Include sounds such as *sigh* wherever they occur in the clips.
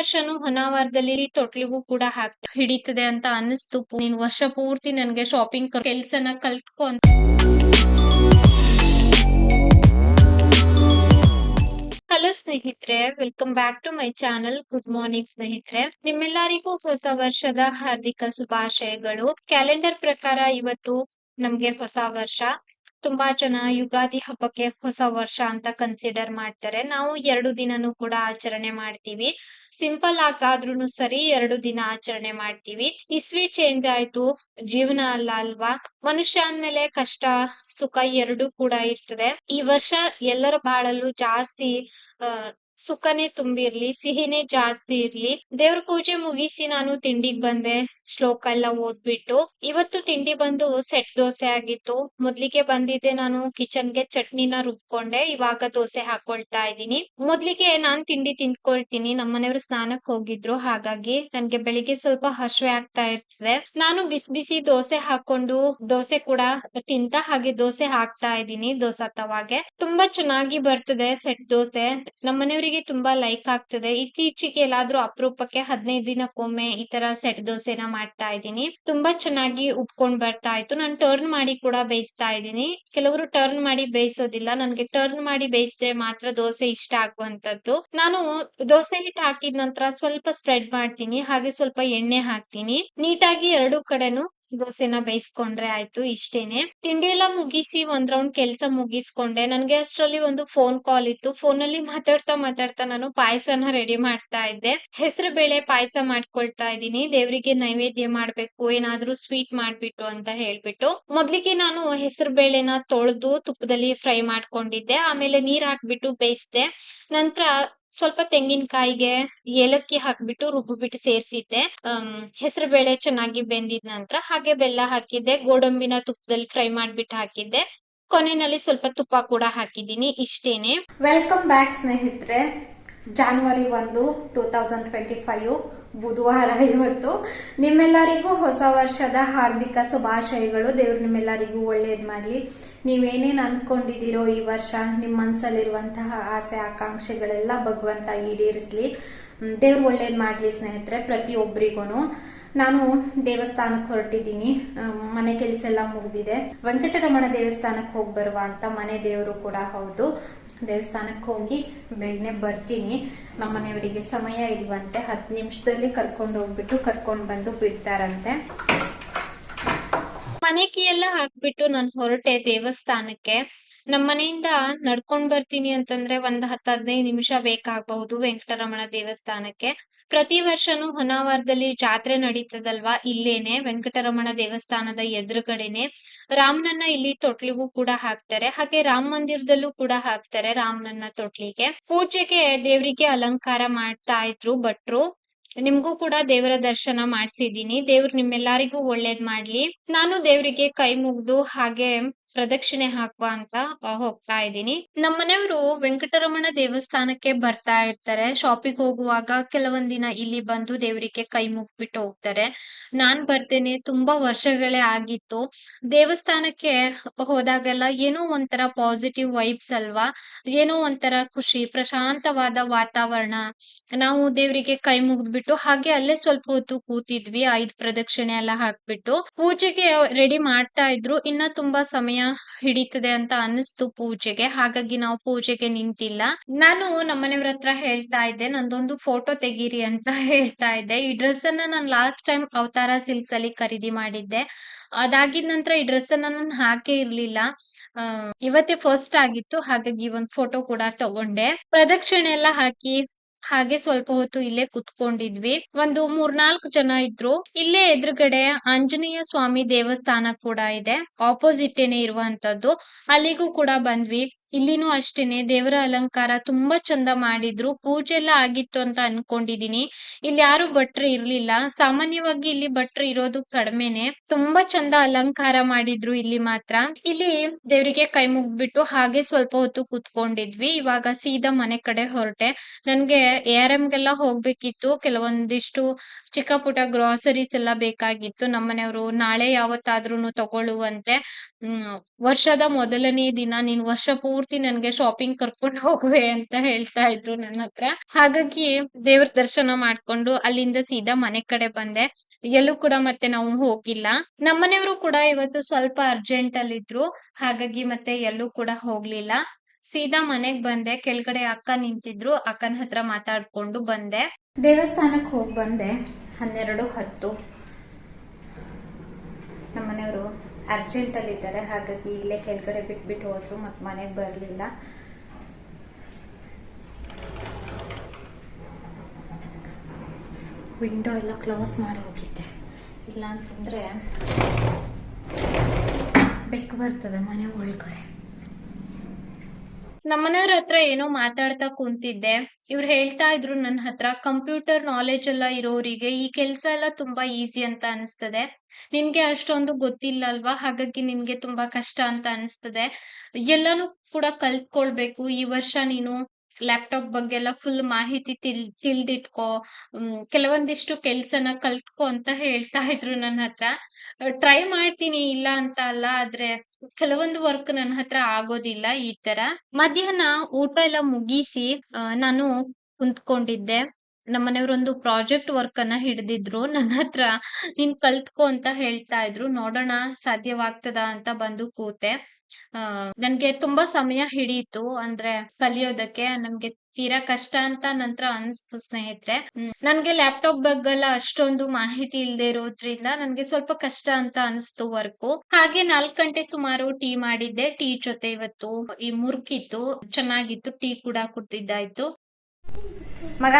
ವರ್ಷನೂ ಹೊನಾವಾರದಲ್ಲಿ ತೊಟ್ಲಿಗೂ ಕೂಡ ಹಾಕ್ ಹಿಡಿತದೆ ಅಂತ ಅನಿಸ್ತು ನೀನ್ ವರ್ಷ ಪೂರ್ತಿ ನನ್ಗೆ ಶಾಪಿಂಗ್ ಕೆಲ್ಸನ ಕಲ್ತ್ಕೊ ಅಂತ. ಹಲೋ ಸ್ನೇಹಿತರೆ welcome back to my channel good morning ಸ್ನೇಹಿತರೆ. ನಿಮ್ಮೆಲ್ಲರಿಗೂ ಹೊಸ ವರ್ಷದ ಹಾರ್ದಿಕ ಶುಭಾಶಯಗಳು. ಕ್ಯಾಲೆಂಡರ್ ಪ್ರಕಾರ ಇವತ್ತು ನಮ್ಗೆ ಹೊಸ ವರ್ಷ. ತುಂಬಾ ಜನ ಯುಗಾದಿ ಹಬ್ಬಕ್ಕೆ ಹೊಸ ವರ್ಷ ಅಂತ ಕನ್ಸಿಡರ್ ಮಾಡ್ತಾರೆ. ನಾವು ಎರಡು ದಿನನೂ ಕೂಡ ಆಚರಣೆ ಮಾಡ್ತೀವಿ. ಸಿಂಪಲ್ ಆಗಾದ್ರೂ ಸರಿ ಎರಡು ದಿನ ಆಚರಣೆ ಮಾಡ್ತೀವಿ. ಇಸ್ವಿ ಚೇಂಜ್ ಆಯ್ತು, ಜೀವನ ಅಲ್ಲ ಅಲ್ವಾ? ಮನುಷ್ಯ ಅಂದ್ಮೇಲೆ ಕಷ್ಟ, ಸುಖ ಎರಡು ಕೂಡ ಇರ್ತದೆ. ಈ ವರ್ಷ ಎಲ್ಲರ ಬಾಳಲ್ಲೂ ಜಾಸ್ತಿ, ಆ ಸುಖನೇ ತುಂಬಿರ್ಲಿ, ಸಿಹಿನೇ ಜಾಸ್ತಿ ಇರ್ಲಿ. ದೇವ್ರ ಪೂಜೆ ಮುಗಿಸಿ ನಾನು ತಿಂಡಿಗ್ ಬಂದೆ. ಶ್ಲೋಕ ಎಲ್ಲ ಓದ್ಬಿಟ್ಟು ಇವತ್ತು ತಿಂಡಿ ಬಂದು ಸೆಟ್ ದೋಸೆ ಆಗಿತ್ತು. ಮೊದ್ಲಿಗೆ ಬಂದಿದ್ದೆ ನಾನು ಕಿಚನ್ಗೆ ಚಟ್ನಿನ ರುಬ್ಕೊಂಡೆ. ಇವಾಗ ದೋಸೆ ಹಾಕೊಳ್ತಾ ಇದ್ದೀನಿ. ಮೊದ್ಲಿಗೆ ನಾನ್ ತಿಂಡಿ ತಿನ್ಕೊಳ್ತೀನಿ ನಮ್ಮನೆಯವರು ಸ್ನಾನಕ್ ಹೋಗಿದ್ರು. ಹಾಗಾಗಿ ನನ್ಗೆ ಬೆಳಿಗ್ಗೆ ಸ್ವಲ್ಪ ಹಶ್ವೆ ಆಗ್ತಾ ಇರ್ತದೆ. ನಾನು ಬಿಸಿ ಬಿಸಿ ದೋಸೆ ಹಾಕೊಂಡು ದೋಸೆ ಕೂಡ ತಿಂತ ಹಾಗೆ ದೋಸೆ ಹಾಕ್ತಾ ಇದ್ದೀನಿ ದೋಸಾ ತವಾಗೆ. ತುಂಬಾ ಚೆನ್ನಾಗಿ ಬರ್ತದೆ ಸೆಟ್ ದೋಸೆ. ನಮ್ಮನೆಯವರಿಗೆ ತುಂಬಾ ಲೈಕ್ ಆಗ್ತದೆ. ಇತ್ತೀಚೆಗೆ ಎಲ್ಲಾದ್ರೂ ಅಪರೂಪಕ್ಕೆ ಹದಿನೈದು ದಿನಕ್ಕೊಮ್ಮೆ ಈ ತರ ಸೆಟ್ ದೋಸೆನ ಮಾಡ್ತಾ ಇದ್ದೀನಿ. ತುಂಬಾ ಚೆನ್ನಾಗಿ ಉಬ್ಕೊಂಡ್ ಬರ್ತಾ ಇತ್ತು. ನಾನು ಟರ್ನ್ ಮಾಡಿ ಕೂಡ ಬೇಯಿಸ್ತಾ ಇದ್ದೀನಿ. ಕೆಲವರು ಟರ್ನ್ ಮಾಡಿ ಬೇಯಿಸೋದಿಲ್ಲ. ನನ್ಗೆ ಟರ್ನ್ ಮಾಡಿ ಬೇಯಿಸಿದ್ರೆ ಮಾತ್ರ ದೋಸೆ ಇಷ್ಟ ಆಗುವಂತದ್ದು ನಾನು ದೋಸೆ ಹಿಟ್ಟು ಹಾಕಿದ ನಂತರ ಸ್ವಲ್ಪ ಸ್ಪ್ರೆಡ್ ಮಾಡ್ತೀನಿ. ಹಾಗೆ ಸ್ವಲ್ಪ ಎಣ್ಣೆ ಹಾಕ್ತೀನಿ. ನೀಟಾಗಿ ಎರಡು ಕಡೆನು ದೋಸೆನ ಬೇಯಿಸ್ಕೊಂಡ್ರೆ ಆಯ್ತು ಇಷ್ಟೇನೆ. ತಿಂಡಿ ಎಲ್ಲ ಮುಗಿಸಿ ಒಂದ್ ರೌಂಡ್ ಕೆಲ್ಸ ಮುಗಿಸ್ಕೊಂಡೆ. ನನ್ಗೆ ಅಷ್ಟರಲ್ಲಿ ಒಂದು ಫೋನ್ ಕಾಲ್ ಇತ್ತು. ಫೋನ್ ಅಲ್ಲಿ ಮಾತಾಡ್ತಾ ಮಾತಾಡ್ತಾ ನಾನು ಪಾಯಸನ ರೆಡಿ ಮಾಡ್ತಾ ಇದ್ದೆ. ಹೆಸರು ಬೇಳೆ ಪಾಯಸ ಮಾಡ್ಕೊಳ್ತಾ ಇದ್ದೀನಿ. ದೇವರಿಗೆ ನೈವೇದ್ಯ ಮಾಡ್ಬೇಕು, ಏನಾದ್ರೂ ಸ್ವೀಟ್ ಮಾಡ್ಬಿಟ್ಟು ಅಂತ ಹೇಳ್ಬಿಟ್ಟು ಮೊದ್ಲಿಗೆ ನಾನು ಹೆಸರು ಬೇಳೆನ ತೊಳೆದು ತುಪ್ಪದಲ್ಲಿ ಫ್ರೈ ಮಾಡ್ಕೊಂಡಿದ್ದೆ. ಆಮೇಲೆ ನೀರ್ ಹಾಕ್ಬಿಟ್ಟು ಬೇಯಿಸ್ದೆ. ನಂತರ ಸ್ವಲ್ಪ ತೆಂಗಿನಕಾಯಿಗೆ ಏಲಕ್ಕಿ ಹಾಕ್ಬಿಟ್ಟು ರುಬ್ಬಿಬಿಟ್ಟು ಸೇರ್ಸಿದ್ದೆ. ಅಮ್, ಹೆಸರು ಬೇಳೆ ಚೆನ್ನಾಗಿ ಬೆಂದಿದ ನಂತರ ಹಾಗೆ ಬೆಲ್ಲ ಹಾಕಿದ್ದೆ. ಗೋಡಂಬಿನ ತುಪ್ಪದಲ್ಲಿ ಫ್ರೈ ಮಾಡ್ಬಿಟ್ಟು ಹಾಕಿದ್ದೆ. ಕೊನೆಯಲ್ಲಿ ಸ್ವಲ್ಪ ತುಪ್ಪ ಕೂಡ ಹಾಕಿದ್ದೀನಿ ಇಷ್ಟೇನೆ. ವೆಲ್ಕಮ್ ಬ್ಯಾಕ್ ಸ್ನೇಹಿತರೆ. ಜಾನ್ವರಿ ಒಂದು ಟೂ ತೌಸಂಡ್ ಟ್ವೆಂಟಿ ಫೈವ್ ಬುಧವಾರ ಇವತ್ತು ನಿಮ್ಮೆಲ್ಲರಿಗೂ ಹೊಸ ವರ್ಷದ ಹಾರ್ದಿಕ ಶುಭಾಶಯಗಳು. ದೇವ್ರು ನಿಮ್ಮೆಲ್ಲರಿಗೂ ಒಳ್ಳೇದ್ ಮಾಡಲಿ. ನೀವೇನೇನು ಅಂದ್ಕೊಂಡಿದ್ದೀರೋ ಈ ವರ್ಷ ನಿಮ್ಮ ಮನಸ್ಸಲ್ಲಿರುವಂತಹ ಆಸೆ, ಆಕಾಂಕ್ಷೆಗಳೆಲ್ಲ ಭಗವಂತ ಈಡೇರಿಸ್ಲಿ. ದೇವ್ರು ಒಳ್ಳೇದ್ ಮಾಡಲಿ ಸ್ನೇಹಿತರೆ ಪ್ರತಿಯೊಬ್ಬರಿಗೂ ನಾನು ದೇವಸ್ಥಾನಕ್ಕೆ ಹೊರಟಿದ್ದೀನಿ. ಮನೆ ಕೆಲಸ ಎಲ್ಲ ಮುಗಿದಿದೆ. ವೆಂಕಟರಮಣ ದೇವಸ್ಥಾನಕ್ಕೆ ಹೋಗಿ ಬರುವ ಅಂತ ಮನೆ ದೇವರು ಕೂಡ ಹೌದು. ದೇವಸ್ಥಾನಕ್ಕೆ ಹೋಗಿ ಬೇಗನೆ ಬರ್ತೀನಿ. ನಮ್ಮ ಮನೆಯವರಿಗೆ ಸಮಯ ಇಲ್ವಂತೆ ಹತ್ತು ನಿಮಿಷದಲ್ಲಿ ಕರ್ಕೊಂಡು ಹೋಗ್ಬಿಟ್ಟು ಕರ್ಕೊಂಡು ಬಂದು ಬಿಡ್ತಾರಂತೆ. ಮನೆ ಕೀ ಎಲ್ಲ ಹಾಕ್ಬಿಟ್ಟು ನಾನು ಹೊರಟೆ ದೇವಸ್ಥಾನಕ್ಕೆ. ನಮ್ ಮನೆಯಿಂದ ನಡ್ಕೊಂಡ್ ಬರ್ತೀನಿ ಅಂತಂದ್ರೆ ಒಂದ್ ಹತ್ತ ಹದಿನೈದು ನಿಮಿಷ ಬೇಕಾಗಬಹುದು ವೆಂಕಟರಮಣ ದೇವಸ್ಥಾನಕ್ಕೆ. ಪ್ರತಿ ವರ್ಷನೂ ಹೊನ್ನಾವರದಲ್ಲಿ ಜಾತ್ರೆ ನಡೀತದಲ್ವಾ? ಇಲ್ಲೇನೆ, ವೆಂಕಟರಮಣ ದೇವಸ್ಥಾನದ ಎದುರುಗಡೆನೆ. ರಾಮನನ್ನ ಇಲ್ಲಿ ತೊಟ್ಲಿಗೂ ಕೂಡ ಹಾಕ್ತಾರೆ. ಹಾಗೆ ರಾಮ ಮಂದಿರದಲ್ಲೂ ಕೂಡ ಹಾಕ್ತಾರೆ ರಾಮನನ್ನ ತೊಟ್ಲಿಗೆ. ಪೂಜೆಗೆ ದೇವರಿಗೆ ಅಲಂಕಾರ ಮಾಡ್ತಾ ಇದ್ರು ಭಟ್ರು. ನಿಮ್ಗೂ ಕೂಡ ದೇವರ ದರ್ಶನ ಮಾಡ್ಸಿದೀನಿ ದೇವ್ರು ನಿಮ್ಮೆಲ್ಲರಿಗೂ ಒಳ್ಳೇದ್ ಮಾಡ್ಲಿ. ನಾನು ದೇವರಿಗೆ ಕೈ ಮುಗ್ದು ಹಾಗೆ ಪ್ರದಕ್ಷಿಣೆ ಹಾಕುವ ಅಂತ ಹೋಗ್ತಾ ಇದ್ದೀನಿ. ನಮ್ಮನೆಯವರು ವೆಂಕಟರಮಣ ದೇವಸ್ಥಾನಕ್ಕೆ ಬರ್ತಾ ಇರ್ತಾರೆ. ಶಾಪಿಂಗ್ ಹೋಗುವಾಗ ಕೆಲವೊಂದ್ ದಿನ ಇಲ್ಲಿ ಬಂದು ದೇವರಿಗೆ ಕೈ ಮುಗ್ಬಿಟ್ಟು ಹೋಗ್ತಾರೆ. ನಾನ್ ಬರ್ತೇನೆ, ತುಂಬಾ ವರ್ಷಗಳೇ ಆಗಿತ್ತು. ದೇವಸ್ಥಾನಕ್ಕೆ ಹೋದಾಗೆಲ್ಲ ಏನೋ ಒಂಥರ ಪಾಸಿಟಿವ್ ವೈಬ್ಸ್ ಅಲ್ವಾ? ಏನೋ ಒಂಥರ ಖುಷಿ, ಪ್ರಶಾಂತವಾದ ವಾತಾವರಣ. ನಾವು ದೇವರಿಗೆ ಕೈ ಮುಗ್ದ್ಬಿಟ್ಟು ಹಾಗೆ ಅಲ್ಲೇ ಸ್ವಲ್ಪ ಹೊತ್ತು ಕೂತಿದ್ವಿ. ಐದ್ ಪ್ರದಕ್ಷಿಣೆ ಎಲ್ಲ ಹಾಕ್ಬಿಟ್ಟು. ಪೂಜೆಗೆ ರೆಡಿ ಮಾಡ್ತಾ ಇದ್ರು. ಇನ್ನ ತುಂಬಾ ಸಮಯ ಹಿಡಿತದೆ ಅಂತ ಅನ್ನಿಸ್ತು ಪೂಜೆಗೆ. ಹಾಗಾಗಿ ನಾವು ಪೂಜೆಗೆ ನಿಂತಿಲ್ಲ. ನಾನು ನಮ್ಮನೆಯವ್ರ ಹತ್ರ ಹೇಳ್ತಾ ಇದ್ದೆ, ನಂದೊಂದು ಫೋಟೋ ತೆಗೀರಿ ಅಂತ *laughs* ಹೇಳ್ತಾ ಇದ್ದೆ. ಈ ಡ್ರೆಸ್ ಅನ್ನ ನಾನು ಲಾಸ್ಟ್ ಟೈಮ್ ಅವತಾರ ಸಿಲ್ಕ್ಸ್ ಅಲ್ಲಿ ಖರೀದಿ ಮಾಡಿದ್ದೆ. ಅದಾಗಿದ ನಂತರ ಈ ಡ್ರೆಸ್ ಅನ್ನ ನಾನು ಹಾಕೇ ಇರ್ಲಿಲ್ಲ. ಇವತ್ತೇ ಫಸ್ಟ್ ಆಗಿತ್ತು. ಹಾಗಾಗಿ ಒಂದ್ ಫೋಟೋ ಕೂಡ ತಗೊಂಡೆ. ಪ್ರದಕ್ಷಿಣೆ ಎಲ್ಲ ಹಾಕಿ ಹಾಗೆ ಸ್ವಲ್ಪ ಹೊತ್ತು ಇಲ್ಲೇ ಕುತ್ಕೊಂಡಿದ್ವಿ. ಒಂದು ಮೂರ್ನಾಲ್ಕು ಜನ ಇದ್ರು. ಇಲ್ಲೇ ಎದುರುಗಡೆ ಆಂಜನೇಯ ಸ್ವಾಮಿ ದೇವಸ್ಥಾನ ಕೂಡ ಇದೆ. ಆಪೋಸಿಟ್ ಏನೆ ಇರುವಂತದ್ದು. ಅಲ್ಲಿಗೂ ಕೂಡ ಬಂದ್ವಿ. ಇಲ್ಲಿನೂ ಅಷ್ಟೇನೆ, ದೇವರ ಅಲಂಕಾರ ತುಂಬಾ ಚಂದ ಮಾಡಿದ್ರು. ಪೂಜೆ ಎಲ್ಲ ಆಗಿತ್ತು ಅಂತ ಅನ್ಕೊಂಡಿದೀನಿ. ಇಲ್ಲಿ ಯಾರು ಭಟ್ರು ಇರ್ಲಿಲ್ಲ. ಸಾಮಾನ್ಯವಾಗಿ ಇಲ್ಲಿ ಭಟ್ರು ಇರೋದು ಕಡಿಮೆನೆ. ತುಂಬಾ ಚಂದ ಅಲಂಕಾರ ಮಾಡಿದ್ರು ಇಲ್ಲಿ ಮಾತ್ರ. ಇಲ್ಲಿ ದೇವರಿಗೆ ಕೈ ಮುಗ್ಬಿಟ್ಟು ಹಾಗೆ ಸ್ವಲ್ಪ ಹೊತ್ತು ಕೂತ್ಕೊಂಡಿದ್ವಿ. ಇವಾಗ ಸೀದಾ ಮನೆ ಕಡೆ ಹೊರಟೆ. ನನ್ಗೆ ಎ ಆರ್ ಗೆಲ್ಲ ಹೋಗ್ಬೇಕಿತ್ತು. ಕೆಲವೊಂದಿಷ್ಟು ಚಿಕ್ಕ ಪುಟ್ಟ ಗ್ರಾಸರೀಸ್ ಎಲ್ಲ ಬೇಕಾಗಿತ್ತು. ನಮ್ಮನೆಯವರು ನಾಳೆ ಯಾವತ್ತಾದ್ರೂನು ತಗೊಳ್ಳುವಂತೆ. ವರ್ಷದ ಮೊದಲನೇ ದಿನ ನೀನ್ ವರ್ಷ ಪೂರ್ತಿ ನನ್ಗೆ ಶಾಪಿಂಗ್ ಕರ್ಕೊಂಡು ಹೋಗುವೆ ಅಂತ ಹೇಳ್ತಾ ಇದ್ರು ನನ್ನ ಹತ್ರ. ಹಾಗಾಗಿ ದೇವ್ರ ದರ್ಶನ ಮಾಡ್ಕೊಂಡು ಅಲ್ಲಿಂದ ಸೀದಾ ಮನೆ ಕಡೆ ಬಂದೆ. ಎಲ್ಲೂ ಕೂಡ ಮತ್ತೆ ನಾವು ಹೋಗಿಲ್ಲ. ನಮ್ಮನೆಯವರು ಕೂಡ ಇವತ್ತು ಸ್ವಲ್ಪ ಅರ್ಜೆಂಟ್ ಅಲ್ಲಿ ಇದ್ರು. ಹಾಗಾಗಿ ಮತ್ತೆ ಎಲ್ಲೂ ಕೂಡ ಹೋಗ್ಲಿಲ್ಲ. ಸೀದಾ ಮನೆಗ್ ಬಂದೆ. ಕೆಳಗಡೆ ಅಕ್ಕ ನಿಂತಿದ್ರು. ಅಕ್ಕನ ಹತ್ರ ಮಾತಾಡ್ಕೊಂಡು ಬಂದೆ. ದೇವಸ್ಥಾನಕ್ಕೆ ಹೋಗಿ ಬಂದೆ. ಹನ್ನೆರಡು ಹತ್ತು. ನಮ್ಮನೆಯವರು ಅರ್ಜೆಂಟಲ್ಲಿ ಇದ್ದಾರೆ. ಹಾಗಾಗಿ ಇಲ್ಲೇ ಕೆಳಗಡೆ ಬಿಟ್ಬಿಟ್ಟು ಹೋದ್ರು ಮತ್ತು ಮನೆಗೆ ಬರಲಿಲ್ಲ. ವಿಂಡೋ ಎಲ್ಲ ಕ್ಲೋಸ್ ಮಾಡಿ ಹೋಗಿದ್ದೆ. ಇಲ್ಲ ಅಂತಂದ್ರೆ ಬೆಕ್ಕು ಬರ್ತದೆ ಮನೆ ಒಳಗಡೆ. ನಮ್ಮನೆಯವ್ರ ಹತ್ರ ಏನೋ ಮಾತಾಡ್ತಾ ಕುಂತಿದ್ದೆ. ಇವ್ರು ಹೇಳ್ತಾ ಇದ್ರು ನನ್ನ ಹತ್ರ, ಕಂಪ್ಯೂಟರ್ ನಾಲೆಜ್ ಎಲ್ಲ ಇರೋರಿಗೆ ಈ ಕೆಲ್ಸ ಎಲ್ಲ ತುಂಬಾ ಈಸಿ ಅಂತ ಅನ್ಸ್ತದೆ. ನಿನ್ಗೆ ಅಷ್ಟೊಂದು ಗೊತ್ತಿಲ್ಲ ಅಲ್ವಾ ಹಾಗಾಗಿ ನಿನ್ಗೆ ತುಂಬಾ ಕಷ್ಟ ಅಂತ ಅನ್ಸ್ತದೆ. ಎಲ್ಲಾನು ಕೂಡ ಕಲ್ತ್ಕೊಳ್ಬೇಕು. ಈ ವರ್ಷ ನೀನು ಲ್ಯಾಪ್ಟಾಪ್ ಬಗ್ಗೆ ಎಲ್ಲ ಫುಲ್ ಮಾಹಿತಿ ತಿಳ್, ತಿಳ್ದಿಟ್ಕೋ. ಕೆಲವೊಂದಿಷ್ಟು ಕೆಲ್ಸನ ಕಲ್ತ್ಕೋ ಅಂತ ಹೇಳ್ತಾ ಇದ್ರು ನನ್ನ ಹತ್ರ. ಟ್ರೈ ಮಾಡ್ತೀನಿ ಇಲ್ಲ ಅಂತ ಅಲ್ಲ, ಆದ್ರೆ ಕೆಲವೊಂದು ವರ್ಕ್ ನನ್ನ ಹತ್ರ ಆಗೋದಿಲ್ಲ ಈ ತರ. ಮಧ್ಯಾಹ್ನ ಊಟ ಎಲ್ಲ ಮುಗಿಸಿ ನಾನು ಕುಂತ್ಕೊಂಡಿದ್ದೆ. ನಮ್ಮನೆಯವ್ರೊಂದು ಪ್ರಾಜೆಕ್ಟ್ ವರ್ಕ್ ಅನ್ನ ಹಿಡ್ದಿದ್ರು. ನನ್ನ ಹತ್ರ ನೀನ್ ಕಲ್ತ್ಕೋ ಅಂತ ಹೇಳ್ತಾ ಇದ್ರು. ನೋಡೋಣ, ಸಾಧ್ಯವಾಗ್ತದ ಅಂತ ಬಂದು ಕೂತೆ. ನನ್ಗೆ ತುಂಬಾ ಸಮಯ ಹಿಡಿಯಿತು ಅಂದ್ರೆ ಕಲಿಯೋದಕ್ಕೆ ನಮ್ಗೆ ತೀರಾ ಕಷ್ಟ ಅಂತ ನಂತರ ಅನ್ಸ್ತು ಸ್ನೇಹಿತರೆ. ನನ್ಗೆ ಲ್ಯಾಪ್ಟಾಪ್ ಬಗ್ಗೆಲ್ಲ ಅಷ್ಟೊಂದು ಮಾಹಿತಿ ಇಲ್ಲದೆ ಇರೋದ್ರಿಂದ ನನ್ಗೆ ಸ್ವಲ್ಪ ಕಷ್ಟ ಅಂತ ಅನ್ಸ್ತು ವರ್ಕು ಹಾಗೆ ನಾಲ್ಕ್ ಗಂಟೆ ಸುಮಾರು ಟೀ ಮಾಡಿದ್ದೆ ಟೀ ಜೊತೆ ಇವತ್ತು ಈ ಮುರ್ಕಿತ್ತು ಚೆನ್ನಾಗಿತ್ತು ಟೀ ಕೂಡ ಕುಡ್ತಿದ್ದಾಯ್ತು ಮಗ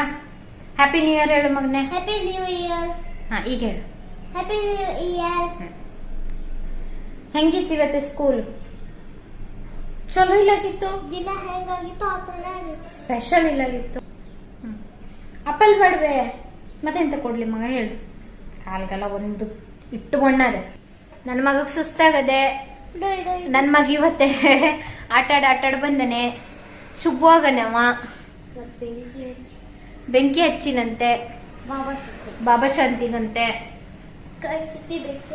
ಹ್ಯಾಪಿ ನ್ಯೂ ಇಯರ್ ಹೇಳು ಮಗನೆ. ಹ್ಯಾಪಿ ನ್ಯೂ ಇಯರ್ ಹಾ ಈಗ ಹೇಳು. ಹ್ಯಾಪಿ ನ್ಯೂ ಇಯರ್ ಹೆಂಗಿತ್ತು ಇವತ್ತೆ ಸ್ಕೂಲ್ ಚಲೋ ಇಲ್ಲಾಗಿತ್ತು? ದಿನ ಹೆಂಗಾಗಿತ್ತು ಆ ಥರ ಸ್ಪೆಷಲ್ ಇಲ್ಲಾಗಿತ್ತು? ಅಪ್ಪಲ್ ಬೇಡವೆ ಮತ್ತೆಂತ ಕೊಡ್ಲಿ ಮಗ ಹೇಳು. ಕಾಲ್ಗೆಲ್ಲ ಒಂದು ಇಟ್ಟು ಬಣ್ಣದೆ. ನನ್ನ ಮಗಗೆ ಸುಸ್ತಾಗದೆ. ನನ್ನ ಮಗ ಇವತ್ತೆ *laughs* ಆಟಾಡ ಆಟಾಡ್ ಬಂದನೆ. ಶುಭವಾಗನವ ಬೆಂಕಿ ಹಚ್ಚಿನಂತೆ. ಬಾಬಾ ಶಾಂತಿಗಂತೆ. ಸಿಕ್ಕಿ ಬೆಂಕಿ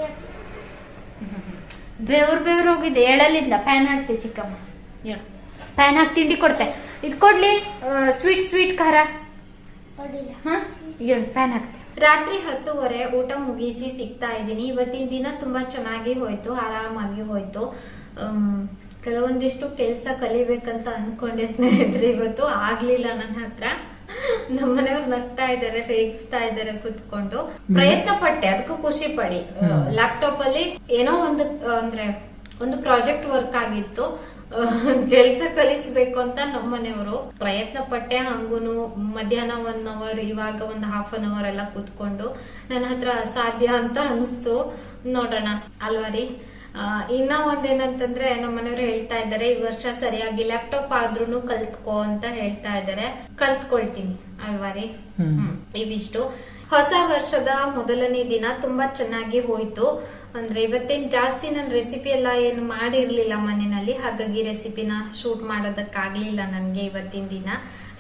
ಬೆವ್ರು *laughs* ಬೆವ್ರು ಹೋಗಿದೆ. ಏಳಲ್ಲಿಂದ ಫ್ಯಾನ್ ಹಾಕ್ತೆ ಚಿಕ್ಕಮ್ಮ. ಫ್ಯಾನ್ ಹಾಕಿ ತಿಂಡಿ ಕೊಡ್ತೆ. ಇದು ಕೊಡ್ಲಿ ಸ್ವೀಟ್ ಸ್ವೀಟ್ ಖಾರ? ಪ್ಯಾನ್ ಹಾಕ್ತೆ. ರಾತ್ರಿ ಹತ್ತುವರೆ ಊಟ ಮುಗಿಸಿ ಸಿಗ್ತಾ ಇದ್ದೀನಿ. ಇವತ್ತಿನ ದಿನ ತುಂಬಾ ಚೆನ್ನಾಗಿ ಹೋಯ್ತು ಆರಾಮಾಗಿ ಹೋಯ್ತು. ಕೆಲವೊಂದಿಷ್ಟು ಕೆಲಸ ಕಲಿಬೇಕಂತ ಅನ್ಕೊಂಡೆ ಸ್ನೇಹಿತರೆ ಇವತ್ತು ಆಗ್ಲಿಲ್ಲ ನನ್ನ ಹತ್ರ. ನಮ್ಮನೆಯವ್ರು ನಗ್ತಾ ಇದ್ದಾರೆ ರೇಗಿಸ್ತಾ ಇದ್ದಾರೆ ಕುತ್ಕೊಂಡು. ಪ್ರಯತ್ನ ಪಟ್ಟೆ ಅದಕ್ಕೂ ಖುಷಿ ಪಡಿ. ಲ್ಯಾಪ್ಟಾಪ್ ಅಲ್ಲಿ ಏನೋ ಒಂದು ಅಂದ್ರೆ ಒಂದು ಪ್ರಾಜೆಕ್ಟ್ ವರ್ಕ್ ಆಗಿತ್ತು. *laughs* ಕೆಲಸ ಕಲಿಸ್ಬೇಕು ಅಂತ ನಮ್ಮನೆಯವರು ಪ್ರಯತ್ನ ಪಟ್ಟೆ ಹಂಗೂನು ಮಧ್ಯಾಹ್ನ ಒನ್ ಅವರ್ ಇವಾಗ ಒಂದು ಹಾಫ್ ಅನ್ ಅವರ್ ಎಲ್ಲ ಕೂತ್ಕೊಂಡು ನನ್ನ ಹತ್ರ ಅಸಾಧ್ಯ ಅಂತ ಅನಿಸ್ತು. ನೋಡೋಣ ಅಲ್ವಾ ರೀ ಇನ್ನ ಒಂದೇನಂತಂದ್ರೆ ನಮ್ಮ ಮನೆಯವರು ಹೇಳ್ತಾ ಇದ್ದಾರೆ ಈ ವರ್ಷ ಸರಿಯಾಗಿ ಲ್ಯಾಪ್ಟಾಪ್ ಆದ್ರೂನು ಕಲ್ತ್ಕೋ ಅಂತ ಹೇಳ್ತಾ ಇದ್ದಾರೆ. ಕಲ್ತ್ಕೊಳ್ತೀನಿ ಅಲ್ವಾ ರೀ ಹ್ಮ್. ಇವಿಷ್ಟು ಹೊಸ ವರ್ಷದ ಮೊದಲನೇ ದಿನ ತುಂಬಾ ಚೆನ್ನಾಗಿ ಹೋಯ್ತು. ಅಂದ್ರೆ ಇವತ್ತೇನ್ ಜಾಸ್ತಿ ನಾನು ರೆಸಿಪಿ ಎಲ್ಲ ಏನು ಮಾಡಿರ್ಲಿಲ್ಲ ಮನೆಯಲ್ಲಿ, ಹಾಗಾಗಿ ರೆಸಿಪಿನ ಶೂಟ್ ಮಾಡೋದಕ್ಕಾಗ್ಲಿಲ್ಲ ನನ್ಗೆ ಇವತ್ತಿನ ದಿನ.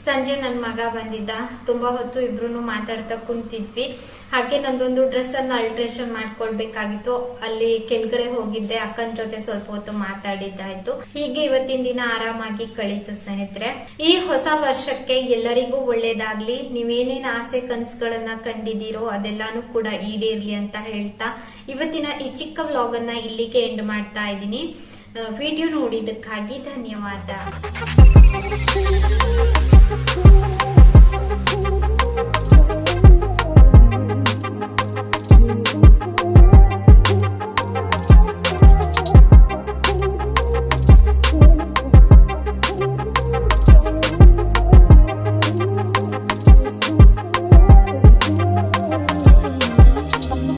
ಸಂಜೆ ನನ್ನ ಮಗ ಬಂದಿದ್ದ, ತುಂಬಾ ಹೊತ್ತು ಇಬ್ರು ಮಾತಾಡ್ತಾ ಕುಂತಿದ್ವಿ. ಹಾಗೆ ನಂದೊಂದು ಡ್ರೆಸ್ ಅನ್ನ ಅಲ್ಟ್ರೇಷನ್ ಮಾಡ್ಕೊಳ್ಬೇಕಾಗಿತ್ತು. ಅಲ್ಲಿ ಕೆಳಗಡೆ ಹೋಗಿದ್ದೆ, ಅಕ್ಕನ ಜೊತೆ ಸ್ವಲ್ಪ ಹೊತ್ತು ಮಾತಾಡಿದ್ದಾಯ್ತು. ಹೀಗೆ ಇವತ್ತಿನ ದಿನ ಆರಾಮಾಗಿ ಕಳೀತು ಸ್ನೇಹಿತರೆ. ಈ ಹೊಸ ವರ್ಷಕ್ಕೆ ಎಲ್ಲರಿಗೂ ಒಳ್ಳೇದಾಗ್ಲಿ. ನೀವೇನೇನು ಆಸೆ ಕನ್ಸುಗಳನ್ನ ಕಂಡಿದ್ದೀರೋ ಅದೆಲ್ಲಾನು ಕೂಡ ಈಡೇರ್ಲಿ ಅಂತ ಹೇಳ್ತಾ, ಇವತ್ತಿನ ಈ ಚಿಕ್ಕ ವ್ಲಾಗ್ ಅನ್ನ ಇಲ್ಲಿಗೆ ಎಂಡ್ ಮಾಡ್ತಾ ಇದ್ದೀನಿ. ವಿಡಿಯೋ ನೋಡಿದ್ದಕ್ಕಾಗಿ ಧನ್ಯವಾದ.